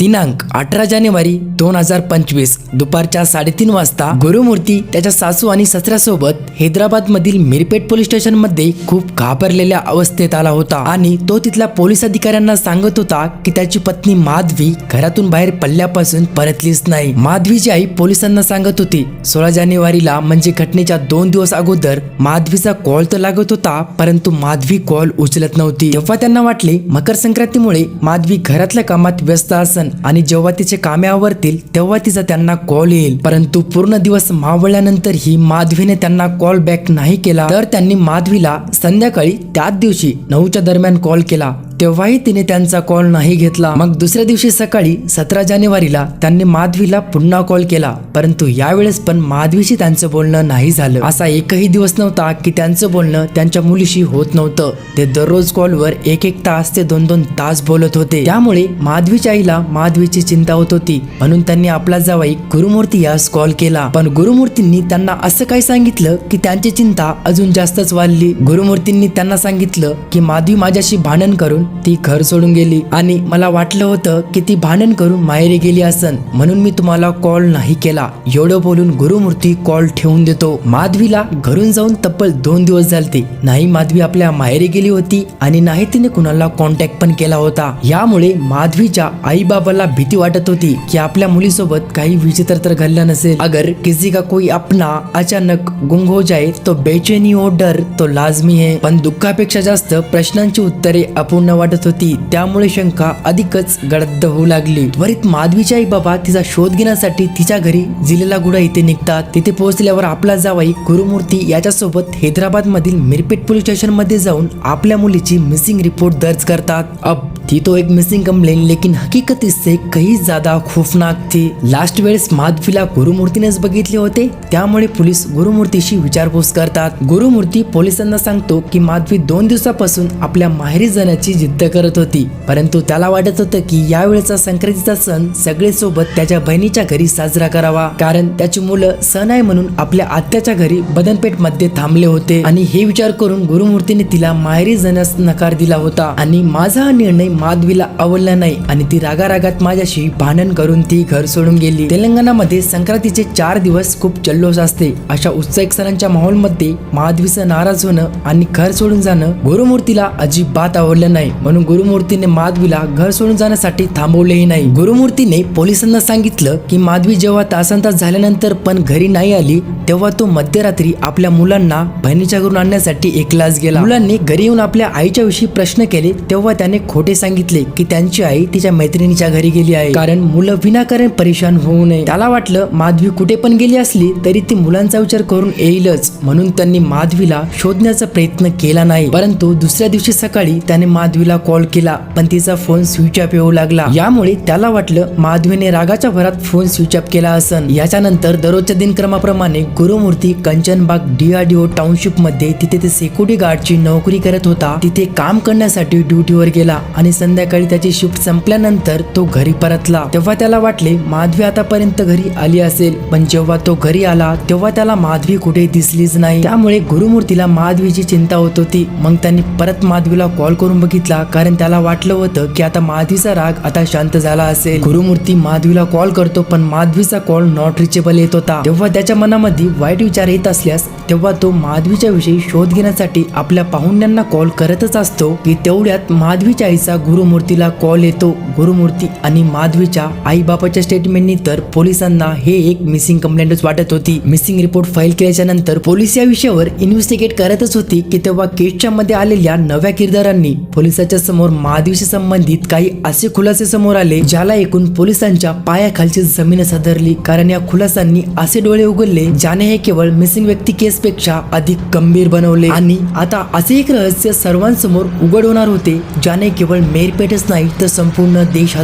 दिनांक अठरा जानेवारी दोन हजार पंचवीस. दुपारच्या साडेतीन वाजता गुरुमूर्ती त्याच्या सासू आणि ससऱ्यासोबत हैदराबाद मधील मिरपेट पोलीस स्टेशनमध्ये खूप घाबरलेल्या अवस्थेत आला होता. आणि तो तिथल्या पोलीस अधिकाऱ्यांना सांगत होता की त्याची पत्नी माधवी घरातून बाहेर पडल्यापासून परतलीच नाही. माधवीची आई पोलिसांना सांगत होती सोळा जानेवारीला म्हणजे घटनेच्या दोन दिवस अगोदर माधवीचा कॉल तर लागत होता परंतु माधवी कॉल उचलत नव्हती. तेव्हा त्यांना वाटले मकर संक्रांतीमुळे माधवी घरातल्या कामात व्यस्त असन आणि जेव्हा तिचे कामे आवरतील तेव्हा तिचा त्यांना कॉल येईल. परंतु पूर्ण दिवस मावळल्यानंतरही माधवीने त्यांना कॉल बॅक नाही केला. तर त्यांनी माधवीला संध्याकाळी त्याच दिवशी नऊच्या दरम्यान कॉल केला. तेव्हाही तिने त्यांचा कॉल नाही घेतला. मग दुसऱ्या दिवशी सकाळी सतरा जानेवारीला त्यांनी माधवीला पुन्हा कॉल केला. परंतु यावेळेस पण माधवीशी त्यांचं बोलणं नाही झालं. असा एकही दिवस नव्हता की त्यांचं बोलणं त्यांच्या मुलीशी होत नव्हतं. ते दररोज कॉलवर एक एक तास ते दोन दोन तास बोलत होते. त्यामुळे माधवीच्या आईला माधवीची चिंता होत होती. म्हणून त्यांनी आपला जावाई गुरुमूर्ती यास कॉल केला. पण गुरुमूर्तींनी त्यांना असं काही सांगितलं की त्यांची चिंता अजून जास्तच वाढली? गुरुमूर्तींनी त्यांना सांगितलं की माधवी माझ्याशी भांडण करून ती घर सोडून गेली आणि मला वाटलं होतं की ती भांडण करून माहेरी गेली असन. म्हणून मी तुम्हाला कॉल नाही केला. एवढं बोलून गुरुमूर्ती कॉल ठेवून देतो. माधवीला घरून जाऊन तब्बल दोन दिवस झालते. नाही माधवी आपल्या माहेरी गेली होती आणि नाही तिने कुणाला कॉन्टॅक्ट पण केला होता. यामुळे माधवीच्या आई बाबाला भीती वाटत होती की आपल्या मुलीसोबत काही विचित्र तर घडलं नसेल. अगर किसी का कोई अपना अचानक गुंग हो जाए तो बेचैनी और डर तो लाजमी है. पण दुःखापेक्षा जास्त प्रश्नांची उत्तरे अपूर्ण वाटत होती. त्यामुळे शंका अधिकच गडद्द होऊ लागली. त्वरित माधवीच्या आई बाबा तिचा शोध घेण्यासाठी तिच्या घरी जिलेला गुडा इथे निघतात. तिथे पोहोचल्यावर आपला जावाई गुरुमूर्ती याच्यासोबत हैदराबाद मधील मिरपेट पोलीस स्टेशनमध्ये जाऊन आपल्या मुलीची मिसिंग रिपोर्ट दर्ज करतात. अब थी तो एक मिसिंग कंप्लेन लेकिन हकीकत इससे कहीं ज्यादा खौफनाक थी। लास्ट वेळेस माधवीला गुरुमूर्तीनेच बघितले होते त्यामुळे पोलीस गुरुमूर्तीशी विचारपूस करतात. गुरुमूर्ती पोलिसांना सांगतो की माधवी दोन दिवसापासून आपल्या माहेरी जाण्याची जिद्द करत होती परंतु त्याला वाटत होतं की यावेळेचा संक्रांतीचा सण सगळे सोबत त्याच्या बहिणीच्या घरी साजरा करावा. कारण त्याची मुलं सण आहे म्हणून आपल्या आत्याच्या घरी बदनपेठमध्ये थांबले होते. आणि हे विचार करून गुरुमूर्तीने तिला माहेरी जाण्यास नकार दिला होता. आणि माझा हा निर्णय माधवीला आवडला नाही आणि ती रागारागात माझ्याशी भांडण करून ती घर सोडून गेली. तेलंगणामध्ये संक्रांतीचे चार दिवस खूप जल्लोष असते. अशा उत्साहिक सणांच्या माहोलमध्ये माधवीचं नाराज होणं आणि घर सोडून जाणं गुरुमूर्तीला अजिबात आवडलं नाही. म्हणून गुरुमूर्तीने माधवीला घर सोडून जाण्यासाठी थांबवलेही नाही. गुरुमूर्तीने पोलिसांना सांगितलं की माधवी जेव्हा तासन तास झाल्यानंतर पण घरी नाही आली तेव्हा तो मध्यरात्री आपल्या मुलांना बहिणीच्या घरून आणण्यासाठी एकलाच गेला. मुलांनी घरी येऊन आपल्या आईच्या विषयी प्रश्न केले तेव्हा त्याने खोटे सांगितले. की त्यांची आई तिच्या मैत्रिणीच्या घरी गेली आहे. कारण मुलं विनाकारण परेशान होऊ नये. त्याला वाटलं माधवी कुठे पण गेली असली तरी ती मुलांचा विचार करून येईलच. म्हणून त्यांनी माधवीला शोधण्याचा प्रयत्न केला नाही. परंतु दुसऱ्या दिवशी सकाळी त्याने माधवीला कॉल केला पण तिचा फोन स्विच ऑफ येऊ लागला. यामुळे त्याला वाटलं माधवीने रागाच्या भरात फोन स्विच ऑफ केला असन. याच्यानंतर दररोजच्या दिनक्रमाप्रमाणे गुरुमूर्ती कंचनबाग डीआरडीओ टाउनशिपमध्ये तिथे ते सिक्युरिटी गार्डची नोकरी करत होता. तिथे काम करण्यासाठी ड्युटीवर गेला आणि संध्याकाळी त्याची शिफ्ट संपल्यानंतर तो घरी परतला. तेव्हा त्याला वाटले माधवी आतापर्यंत घरी आली असेल. पण जेव्हा तो घरी आला तेव्हा त्याला माधवी कुठे दिसलीच नाही. त्यामुळे गुरुमूर्तीला माधवीची चिंता होत होती. मग त्यांनी परत माधवीला कॉल करून बघितला कारण त्याला वाटलं होतं की आता माधवीचा राग आता शांत झाला असेल. गुरुमूर्ती माधवीला कॉल करतो पण माधवीचा कॉल नॉट रिचेबल येत होता. तेव्हा त्याच्या मनामध्ये वाईट विचार येत असल्यास तेव्हा तो माधवीच्या विषयी शोध घेण्यासाठी आपल्या पाहुण्यांना कॉल करतच असतो की तेवढ्यात माधवीच्या आईचा गुरुमूर्तीला कॉल येतो. गुरुमूर्ती आणि माधवीच्या आईबापाच्या स्टेटमेंटनी तर पोलिसांना हे एक मिसिंग कंप्लेंटच वाटत होती. मिसिंग रिपोर्ट फाईल केल्याच्यानंतर पोलीस या विषयावर इन्व्हेस्टिगेट करतच होती की तेव्हा केसच्या मध्ये आलेल्या नव्या किरदारांनी पोलिसाच्या समोर माधवीशी संबंधित काही असे खुलासे समोर आले ज्याला ऐकून पोलिसांच्या पायाखालची जमीन सदरली. कारण या खुलासांनी असे डोळे उघडले ज्याने हे केवळ मिसिंग व्यक्ती केस पेक्षा अधिक गंभीर बनवले. आणि आता असे एक रहस्य सर्वांसमोर उघड होणार होते ज्याने केवळ मेरपेठच नाही तर संपूर्ण देश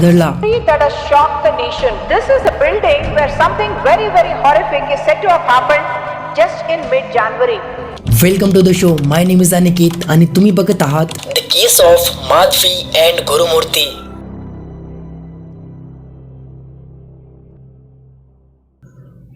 January. Welcome to the show my name is Aniket आणि तुम्ही बघत आहात the case of Madhavi and Gurumurthy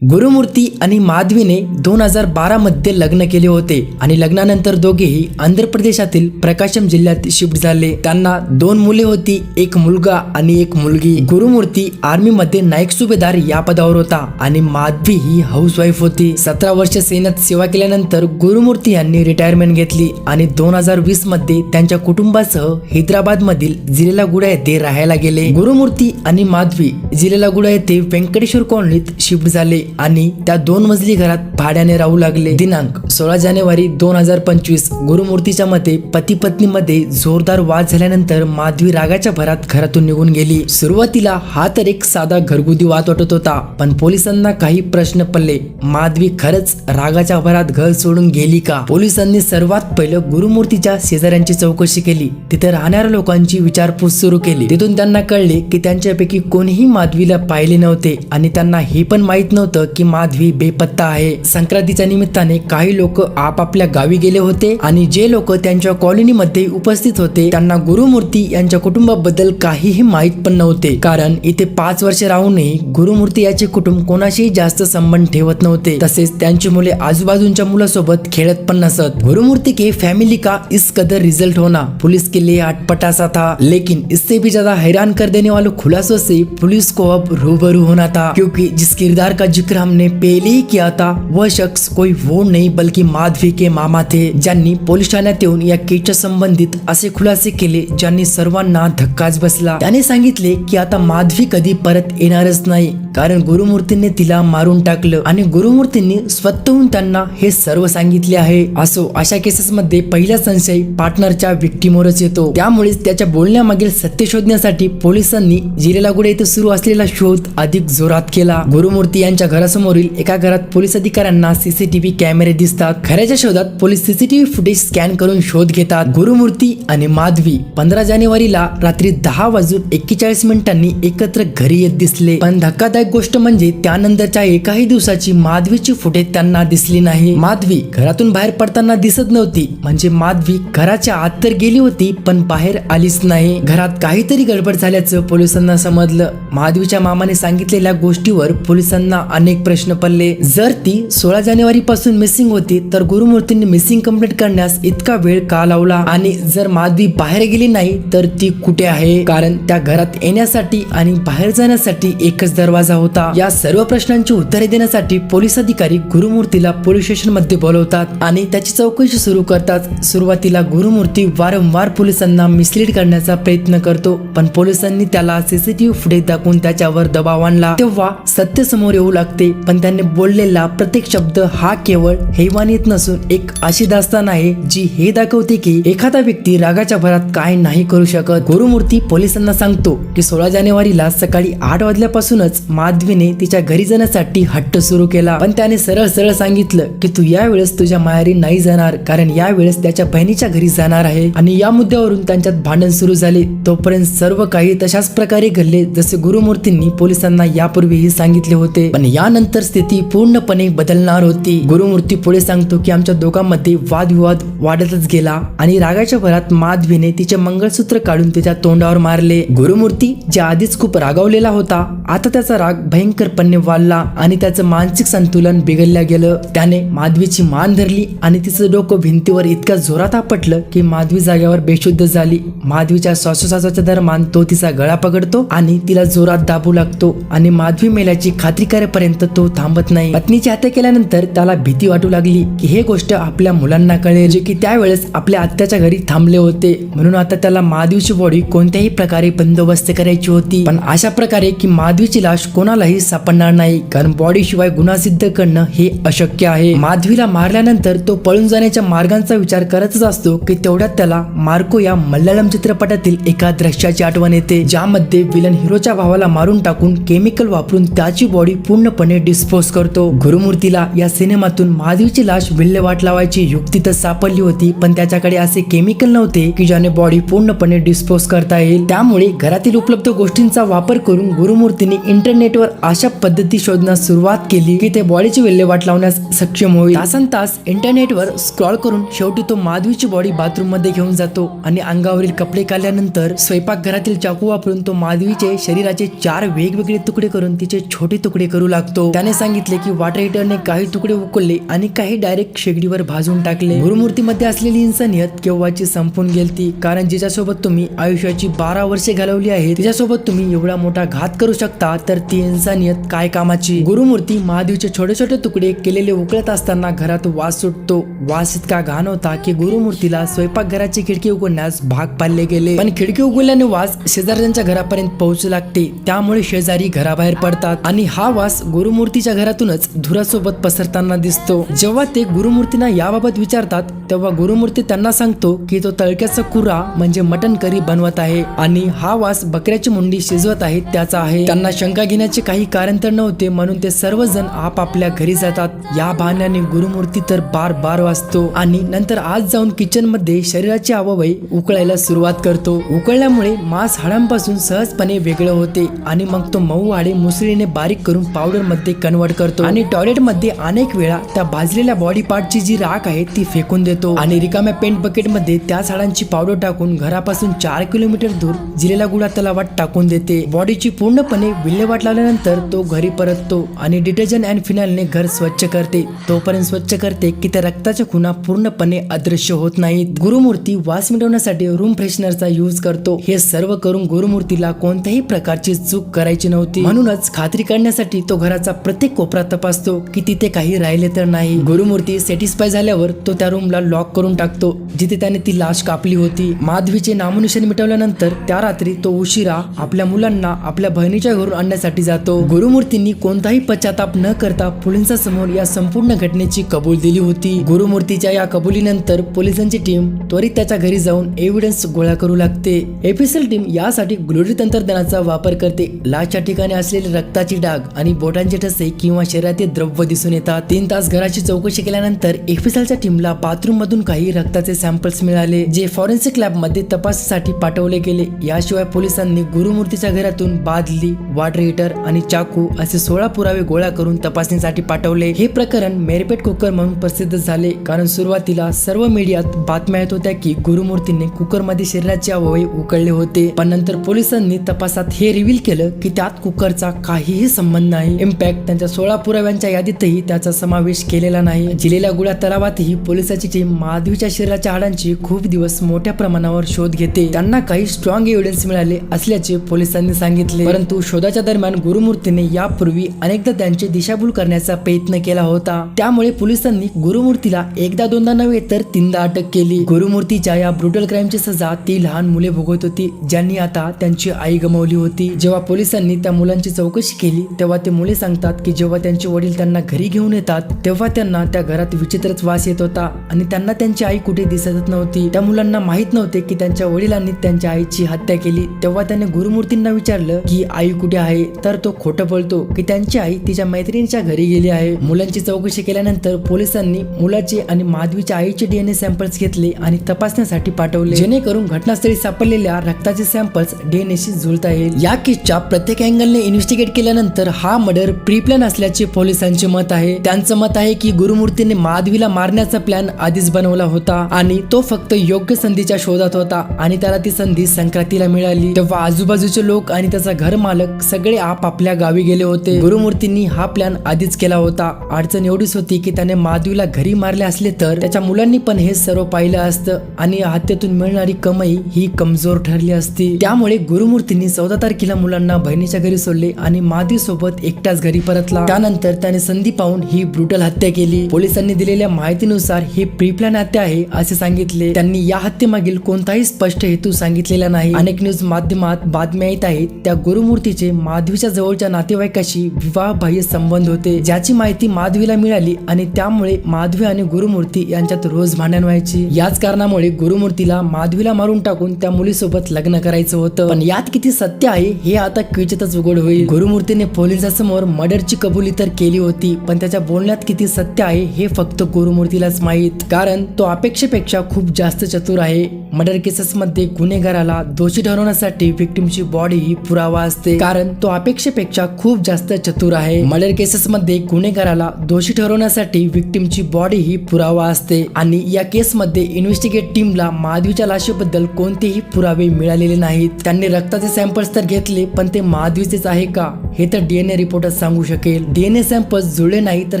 Gurumurthy आणि माधवीने दोन हजार बारामध्ये लग्न केले होते आणि लग्नानंतर दोघेही आंध्र प्रदेशातील प्रकाशम जिल्ह्यात शिफ्ट झाले. त्यांना दोन मुले होती एक मुलगा आणि एक मुलगी. गुरुमूर्ती आर्मीमध्ये नाईक सुभेदार या पदावर होता आणि माधवी ही हाऊस वाईफ होती. सतरा वर्ष सेनात सेवा केल्यानंतर गुरुमूर्ती यांनी रिटायरमेंट घेतली आणि दोन हजार वीसमध्ये त्यांच्या कुटुंबासह हैदराबाद मधील जिलेलागुडा येथे राहायला गेले. गुरुमूर्ती आणि माधवी जिलेलागुडा येथे व्यंकटेश्वर कॉलनीत शिफ्ट झाले. आणि त्या दोन मजली घरात भाड्याने राहू लागले. दिनांक सोळा जानेवारी दोन हजार पंचवीस. गुरुमूर्तीच्या मते पती पत्नी मध्ये जोरदार वाद झाल्यानंतर माधवी रागाच्या भरात घरातून निघून गेली. सुरुवातीला हा तर एक साधा घरगुती वाद वाटत होता पण पोलिसांना काही प्रश्न पडले. माधवी खरंच रागाच्या भरात घर सोडून गेली का? पोलिसांनी सर्वात पहिलं गुरुमूर्तीच्या शेजाऱ्यांची चौकशी केली. तिथे राहणाऱ्या लोकांची विचारपूस सुरू केली. तिथून त्यांना कळले की त्यांच्यापैकी कोणीही माधवीला पाहिले नव्हते आणि त्यांना हे पण माहीत नव्हतं की माधवी बेपत्ता आहे. संक्रांतीच्या निमित्ताने काही लोक आपापल्या गावी गेले होते आणि जे लोक त्यांच्या कॉलनीमध्ये उपस्थित होते त्यांना गुरुमूर्ती यांच्या कुटुंबाबद्दल काहीही माहीत पण नव्हते. कारण इथे पाच वर्ष राहूनही गुरुमूर्ती याचे कुटुंब कोणाशीही जास्त संबंध ठेवत नव्हते. तसेच त्यांची मुले आजूबाजूच्या मुलासोबत खेळत पण नसत. गुरुमूर्ती के फैमिली का इस कदर रिजल्ट होना पुलिस के लिए अटपटा सा था. लेकिन इससे भी ज्यादा हैरान कर देने वालों खुलासों से पुलिस को अब रूबरू होना था. क्योंकि जिस किरदार का जिक्र हमने पहले ही किया था। वह शख्स कोई वो नहीं बल्कि माधवी के मामा थे। ज्यांनी पोलीस ठाण्यात येऊन या केसच्या संबंधित असे खुलासे केले ज्यांनी सर्वांना धक्काच बसला। त्याने सांगितले की आता माधवी कधी परत येणारच नाही कारण गुरुमूर्तींनी तिला मारून टाकलं आणि गुरुमूर्तींनी स्वतःहून त्यांना हे सर्व सांगितले आहे. असो अशा केसेस मध्ये पहिला संशय पार्टनरच्या विक्टीमवरच येतो. त्यामुळेच त्याच्या बोलण्यामागील सत्य शोधण्यासाठी पोलिसांनी जिरेलागुडे येथे सुरू असलेला शोध अधिक जोरात केला. गुरुमूर्ती यांच्या घरासमोरील एका घरात पोलीस अधिकाऱ्यांना सीसीटीव्ही कॅमेरे दिसतात. खऱ्याच्या शोधात पोलीस सीसीटीव्ही फुटेज स्कॅन करून शोध घेतात. गुरुमूर्ती आणि माधवी पंधरा जानेवारीला रात्री दहा वाजून एक्केचाळीस मिनिटांनी एकत्र घरी येत दिसले. पण धक्कादायक गोष्ट म्हणजे त्यानंतरच्या एकाही दिवसाची माधवीची फुटेज त्यांना दिसली नाही. माधवी घरातून बाहेर पडताना दिसत नव्हती. म्हणजे माधवी घराच्या आत तर गेली होती पण बाहेर आलीच नाही. घरात काहीतरी गडबड झाल्याचं पोलिसांना समजलं. माधवीच्या मामाने सांगितलेल्या गोष्टीवर पोलिसांना अनेक प्रश्न पडले. जर ती सोळा जानेवारी पासून मिसिंग होती तर गुरुमूर्तींनी मिसिंग कंप्लीट करण्यास इतका वेळ का लावला? आणि जर माधवी बाहेर गेली नाही तर ती कुठे आहे? कारण त्या घरात येण्यासाठी आणि बाहेर जाण्यासाठी एकच दरवाजा होता. या सर्व प्रश्नांची उत्तरे देण्यासाठी पोलीस अधिकारी गुरुमूर्तीला पोलीस स्टेशनमध्ये बोलवतात आणि त्याची चौकशी सुरू करतात. सुरुवातीला गुरुमूर्ती वारंवार पोलिसांना मिसलीड करण्याचा प्रयत्न करतो पण पोलिसांनी त्याला सीसीटीव्ही फुटेज दाखवून त्याच्यावर दबाव आणला. तेव्हा सत्य समोर येऊ लागतो पण त्यांनी बोललेला प्रत्येक शब्द हा केवळ हैवानीत नसून एक अशी दास्तान आहे जी हे दाखवते की एखादा व्यक्ती रागाच्या भरात काय नाही करू शकत. गुरुमूर्ती पोलिसांना सांगतो की सोळा जानेवारीला सकाळी आठ वाजल्यापासूनच माधवीने तिच्या घरी जाण्यासाठी हट्ट सुरू केला. पण त्याने सरळ सरळ सांगितलं की तू यावेळेस तुझ्या माहेरी नाही जाणार कारण यावेळेस त्याच्या बहिणीच्या घरी जाणार आहे. आणि या मुद्द्यावरून त्यांच्यात भांडण सुरू झाले. तोपर्यंत सर्व काही तशाच प्रकारे घडले जसे गुरुमूर्तींनी पोलिसांना यापूर्वीही सांगितले होते. पण यानंतर स्थिती पूर्णपणे बदलणार होती. गुरुमूर्ती पुढे सांगतो की आमच्या दोघांमध्ये वादविवाद वाढतच गेला आणि रागाच्या भरात माधवीने तिचे मंगळसूत्र काढून तिच्या तोंडावर मारले. गुरुमूर्ती ज्या आधीच खूप रागावलेला होता आता त्याचा राग भयंकरपणे वाढला आणि त्याचं मानसिक संतुलन बिघडल्या गेलं. त्याने माधवीची मान धरली आणि तिचं डोकं भिंतीवर इतक्या जोरात आपटलं की माधवी जागेवर बेशुद्ध झाली. माधवीच्या श्वासोश्वासाच्या दरम्यान तो तिचा गळा पकडतो आणि तिला जोरात दाबू लागतो आणि माधवी मेल्याची खात्री करेपर्यंत तो थांबत नाही. पत्नीची हत्या केल्यानंतर त्याला भीती वाटू लागली की हे गोष्ट आपल्या मुलांना कळेल जे की त्यावेळेस आपल्या आत्याच्या घरी थांबले होते. म्हणून आता त्याला माधवीची बॉडी कोणत्याही प्रकारे बंदोबस्त करायची होती. पण अशा प्रकारे की माधवीची लाश कोणालाही सापडणार नाही कारण बॉडी शिवाय गुन्हा सिद्ध करणं हे अशक्य आहे. माधवीला मारल्यानंतर तो पळून जाण्याच्या मार्गांचा विचार करतच असतो की तेवढ्यात त्याला मार्को या मल्याळम चित्रपटातील एका दृश्याची आठवण येते ज्यामध्ये विलन हिरोच्या भावाला मारून टाकून केमिकल वापरून त्याची बॉडी पूर्णपणे डिस्पोज करतो. गुरुमूर्तीला या सिनेमातून माधवीची लाश विल्हेवाट लावायची युक्ती तर सापडली होती पण त्याच्याकडे असे केमिकल नव्हते की ज्याने बॉडी पूर्णपणे डिस्पोज करता येईल. त्यामुळे घरातील उपलब्ध गोष्टींचा वापर करून गुरुमूर्तीने इंटरनेटवर अशा पद्धती शोधण्यास सुरुवात केली की ते बॉडीची विल्हेवाट लावण्यास सक्षम होईल. तासन तास इंटरनेटवर स्क्रॉल करून शेवटी तो माधवीची बॉडी बाथरूममध्ये घेऊन जातो आणि अंगावरील कपडे काढल्यानंतर स्वयंपाकघरातील चाकू वापरून तो माधवीचे शरीराचे चार वेगवेगळे तुकडे करून तिचे छोटे तुकडे करू लागतो. लागतो. त्याने सांगितले की वॉटर हिटरने काही तुकडे उकळले आणि काही डायरेक्ट शेगडीवर भाजून टाकले. गुरुमूर्तीमध्ये असलेली इन्सानियत केव्हाची संपून गेलती? कारण जिच्यासोबत तुम्ही आयुष्याची बारा वर्षे घालवली आहे तिच्यासोबत तुम्ही एवढा मोठा घात करू शकता तर ती इन्सानियत काय कामाची? गुरुमूर्ती महादेवचे छोटे छोटे तुकडे केलेले उकळत असताना घरात वास सुटतो. वास इतका घाण होता की गुरुमूर्तीला स्वयंपाकघराची खिडकी उघडण्यास भाग पाडले गेले. पण खिडकी उघडल्याने वास शेजाऱ्यांच्या घरापर्यंत पोहोचू लागते. त्यामुळे शेजारी घराबाहेर पडतात आणि हा वास गुरुमूर्तीच्या घरातूनच धुरासोबत पसरताना दिसतो. जेव्हा ते गुरुमूर्तींना याबाबत विचारतात तेव्हा गुरुमूर्ती त्यांना सांगतो की तो तळक्याचा कुरा म्हणजे मटन करी बनवत आहे आणि हा वास बकऱ्याची मुंडी शिजवत आहे त्याचा आहे. त्यांना शंका घेण्याचे काही कारण तर नव्हते म्हणून ते सर्वजण आपापल्या घरी जातात. या बहाण्याने गुरुमूर्ती तर बार बार वाचतो आणि नंतर आज जाऊन किचनमध्ये शरीराचे अवयव उकळायला सुरुवात करतो. उकळल्यामुळे मांस हाडांपासून सहजपणे वेगळं होते आणि मग तो मऊ हाडे मुसळीने बारीक करून पावडर मध्ये कन्वर्ट करतो. आणि टॉयलेटमध्ये अनेक वेळा त्या भाजलेल्या बॉडी पार्टची जी राख आहे ती फेकून देतो. आणि रिकाम्या पेंट बकेटमध्ये त्या झाडांची पावडर टाकून घरापासून चार किलोमीटर दूर जिलेला गुडा तलावात टाकून देते. बॉडीची पूर्णपणे विल्हेवाट लावल्यानंतर तो घरी परततो आणि डिटर्जंट अँड फिनालने घर स्वच्छ करते. तोपर्यंत स्वच्छ करते की त्या रक्ताच्या खुणा पूर्णपणे अदृश्य होत नाहीत. गुरुमूर्ती वास मिटवण्यासाठी रूम फ्रेशनरचा यूज करतो. हे सर्व करून गुरुमूर्तीला कोणत्याही प्रकारची चूक करायची नव्हती. म्हणूनच खात्री करण्यासाठी तो घर घराचा प्रत्येक कोपरा तपासतो की तिथे काही राहिले तर नाही. गुरुमूर्ती सॅटिस्फाय झाल्यावर तो त्या रूमला लॉक करून टाकतो जिथे त्याने ती लाश कापली होती. माधवीचे नामनिशन मिटवल्यानंतर त्या रात्री तो उशिरा आपल्या मुलांना आपल्या बहिणीच्या घरून आणण्यासाठी जातो. गुरुमूर्तींनी कोणताही पश्चाताप न करता पोलिसांच्या समोर या संपूर्ण घटनेची कबूल दिली होती. गुरुमूर्तीच्या या कबुलीनंतर पोलिसांची टीम त्वरित त्याच्या घरी जाऊन एव्हिडन्स गोळा करू लागते. एफएसएल टीम यासाठी ग्लोरी तंत्रज्ञानाचा वापर करते. लाशच्या ठिकाणी असलेले रक्ताची डाग आणि बोटांचे ठसे किंवा शरीरातील द्रव्य दिसून येतात. तीन तास घराची चौकशी केल्यानंतर एफएसएलच्या टीमला बाथरूम मधून काही रक्ताचे सॅम्पल्स मिळाले जे फॉरेन्सिक लॅबमध्ये तपासासाठी पाठवले गेले. याशिवाय पोलिसांनी गुरुमूर्तीच्या घरातून बादली वॉटर हिटर आणि चाकू असे सोळा पुरावे गोळा करून तपासणीसाठी पाठवले. हे प्रकरण मेरपेट कुकर म्हणून प्रसिद्ध झाले कारण सुरुवातीला सर्व मीडियात बातम्या येत होत्या की गुरुमूर्तीने कुकरमध्ये शरीराचे अवयव उकळले होते. पण नंतर पोलिसांनी तपासात हे रिव्हील केलं की त्यात कुकरचा काहीही संबंध नाही. इम्पॅक्ट त्यांच्या सोळा पुराव्यांच्या यादीतही त्याचा समावेश केलेला नाही. जिलेल्या गुळा तलावातही पोलिसाची टीम माधवीच्या शरीराच्या हाडांची खूप दिवस मोठ्या प्रमाणावर शोध घेते. त्यांना काही स्ट्रॉंग एव्हिडन्स मिळाले असल्याचे पोलिसांनी सांगितले. परंतु शोधाच्या दरम्यान गुरुमूर्तीने यापूर्वी अनेकदा त्यांची दिशाभूल करण्याचा प्रयत्न केला होता. त्यामुळे पोलिसांनी गुरुमूर्तीला एकदा दोनदा नव्हे तर तीनदा अटक केली. गुरुमूर्तीच्या या ब्रुटल क्राईमची सजा ती लहान मुले भोगत होती ज्यांनी आता त्यांची आई गमावली होती. जेव्हा पोलिसांनी त्या मुलांची चौकशी केली तेव्हा ते मुले सांगतात की जेव्हा त्यांचे वडील त्यांना घरी घेऊन येतात तेव्हा त्यांना त्या घरात विचित्रच वास येत होता. आणि त्यांना त्यांची आई कुठे दिसतच नव्हती. त्या मुलांना माहीत नव्हते की त्यांच्या वडिलांनी त्यांच्या आईची हत्या केली. तेव्हा त्याने गुरुमूर्तींना विचारलं की आई कुठे आहे? तर तो खोटं बोलतो की त्यांची आई तिच्या मैत्रिणीच्या घरी गेली आहे. मुलांची चौकशी केल्यानंतर पोलिसांनी मुलाचे आणि माधवीच्या आईचे डीएनए सॅम्पल्स घेतले आणि तपासण्यासाठी पाठवले. जेणेकरून घटनास्थळी सापडलेल्या रक्ताचे सॅम्पल्स डीएनएशी जुळता येईल. या केसच्या प्रत्येक अँगलने इन्व्हेस्टिगेट केल्यानंतर हा मर्डर प्री प्लॅन असल्याचे पोलिसांचे मत आहे. त्यांचं मत आहे की गुरुमूर्तीने माधवीला मारण्याचा प्लॅन आधीच बनवला होता आणि तो फक्त योग्य संधीच्या शोधात होता आणि त्याला ती संधी संक्रांतीला मिळाली. तेव्हा आजूबाजूचे लोक आणि त्याचा घर मालक सगळे आपापल्या गावी गेले होते. गुरुमूर्तींनी हा प्लॅन आधीच केला होता. अडचण एवढीच होती की त्याने माधवीला घरी मारले असले तर त्याच्या मुलांनी पण हे सर्व पाहिलं असतं आणि हत्येतून मिळणारी कमाई ही कमजोर ठरली असती. त्यामुळे गुरुमूर्तींनी चौदा तारखेला मुलांना बहिणीच्या घरी सोडले आणि माधवी सोबत दिवस घरी परतला. त्यानंतर त्याने संधी पाहून ही ब्रुटल हत्या केली. पोलिसांनी दिलेल्या माहितीनुसार ही प्री प्लॅन हत्या आहे असे सांगितले. त्यांनी या हत्येमागील कोणताही स्पष्ट हेतू सांगितलेला नाही. अनेक न्यूज माध्यमात बातम्या येत आहेत त्या गुरुमूर्तीचे माधवीच्या जवळच्या नातेवाईकाशी विवाहबाह्य संबंध होते. ज्याची माहिती माधवीला मिळाली आणि त्यामुळे माधवी आणि गुरुमूर्ती यांच्यात रोज भांडण व्हायची. याच कारणामुळे गुरुमूर्तीला माधवीला मारून टाकून त्या मुलीसोबत लग्न करायचं होतं. पण यात किती सत्य आहे हे आता क्वचितच उघड होईल. गुरुमूर्तीने पोलिसांसमोर मर्डरची कबुली तर केली होती पण त्याच्या बोलण्यात किती सत्य आहे हे फक्त गुरुमूर्तीलाच माहीत. कारण तो अपेक्षेपेक्षा खूप जास्त चतुर आहे. मर्डर केसेसमध्ये गुन्हेगाराला दोषी ठरवण्यासाठी विक्टिमची बॉडी ही पुरावा असते. कारण तो अपेक्षेपेक्षा खूप जास्त चतुर आहे. मर्डर केसेसमध्ये गुन्हेगाराला दोषी ठरवण्यासाठी विक्टिमची बॉडी ही पुरावा असते. आणि या केसमध्ये इन्व्हेस्टिगेट टीमला माधवीच्या लाशेबद्दल कोणतेही पुरावे मिळालेले नाहीत. त्यांनी रक्ताचे सॅम्पल्स तर घेतले पण ते माधवीचेच आहे का? हे तर डीएनए रिपोर्टच सांगू शकेल. डीएनए सॅम्पल्स जुळले नाही तर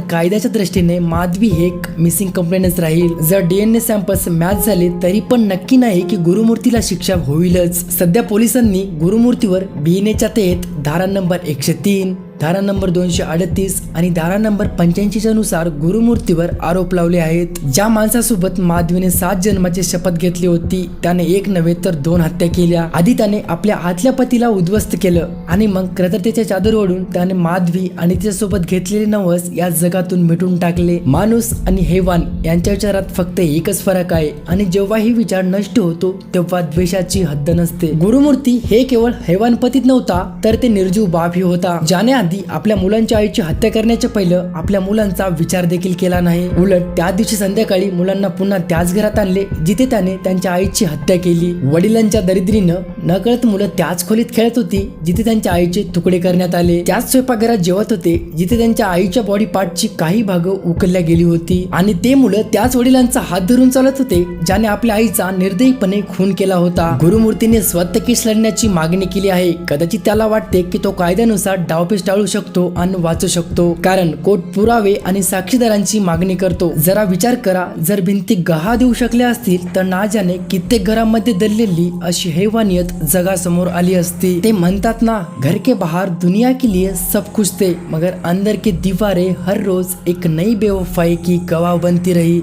कायद्याच्या दृष्टीने माधवी हे एक मिसिंग कंप्लेंटच राहील. जर डीएनए सॅम्पल्स मॅच झाले तरी पण नक्की नाही की गुरुमूर्तीला शिक्षा होईलच. सध्या पोलिसांनी गुरुमूर्तीवर बीएनएच्या तेत धारा नंबर एकशे तीन. धारा नंबर दोनशे अडतीस आणि धारा नंबर पंच्याऐंशीच्या नुसार गुरुमूर्तीवर आरोप लावले आहेत. ज्या माणसासोबत माधवीने सात जन्माची शपथ घेतली होती त्याने एक नव्हे तर दोन हत्या केल्या. आधी त्याने आपल्या आतल्या पतीला उद्ध्वस्त केलं आणि मग क्रततेच्या चादर ओढून त्याने माधवी आणि तिच्यासोबत घेतलेले नवस या जगातून मिटून टाकले. माणूस आणि हेवान यांच्या विचारात फक्त एकच फरक आहे आणि जेव्हा ही विचार नष्ट होतो तेव्हा द्वेषाची हद्द नसते. गुरुमूर्ती हे केवळ हैवान पतीत नव्हता तर ते निर्जीव बापही होता. ज्याने आधी आपल्या मुलांच्या आईची हत्या करण्याच्या पहिलं आपल्या मुलांचा विचार देखील केला नाही. उलट त्या दिवशी संध्याकाळी मुलांना पुन्हा त्याच घरात आणले जिथे त्याने त्यांच्या आईची हत्या केली. वडिलांच्या दरिद्रीनं नकळत मुलं त्याच खोलीत खेळत होती जिथे त्यांच्या आईचे तुकडे करण्यात आले. त्याच स्वयंपाकघरात जेवत होते जिथे त्यांच्या आईच्या बॉडी पार्टची काही भाग उकलल्या गेली होती. आणि ते मुलं त्याच वडिलांचा हात धरून चालत होते ज्याने आपल्या आईचा निर्दयीपणे खून केला होता. गुरुमूर्तीने स्वतः केस लढण्याची मागणी केली आहे. कदाचित त्याला वाटते की तो कायद्यानुसार डावपेच टाळू शकतो आणि वाचू शकतो. कारण कोर्ट पुरावे आणि साक्षीदारांची मागणी करतो. जरा विचार करा जर भिंती गहा देऊ शकल्या असतील तर नाजाने कित्येक घरामध्ये दडलेली अशी हैवानियत जगासमोर आली असती. ते म्हणतात ना घर के बाहर दुनिया के लिए सब कुछ थे मगर अंदर के दीवारें हर रोज एक नई बेवफाई की गवाह बनती रही.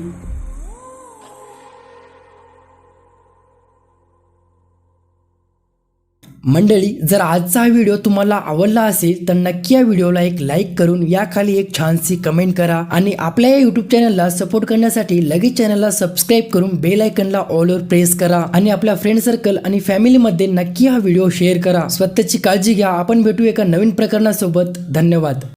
मंडळी जर आजचा हा व्हिडिओ तुम्हाला आवडला असेल तर नक्की या व्हिडिओला एक लाईक करून या खाली एक छानशी कमेंट करा आणि आपल्या या युट्यूब चॅनलला सपोर्ट करण्यासाठी लगेच चॅनलला सबस्क्राईब करून बेल आयकनला ऑलवर प्रेस करा आणि आपल्या फ्रेंड सर्कल आणि फॅमिलीमध्ये नक्की हा व्हिडिओ शेअर करा. स्वतःची काळजी घ्या. आपण भेटू एका नवीन प्रकरणासोबत. धन्यवाद.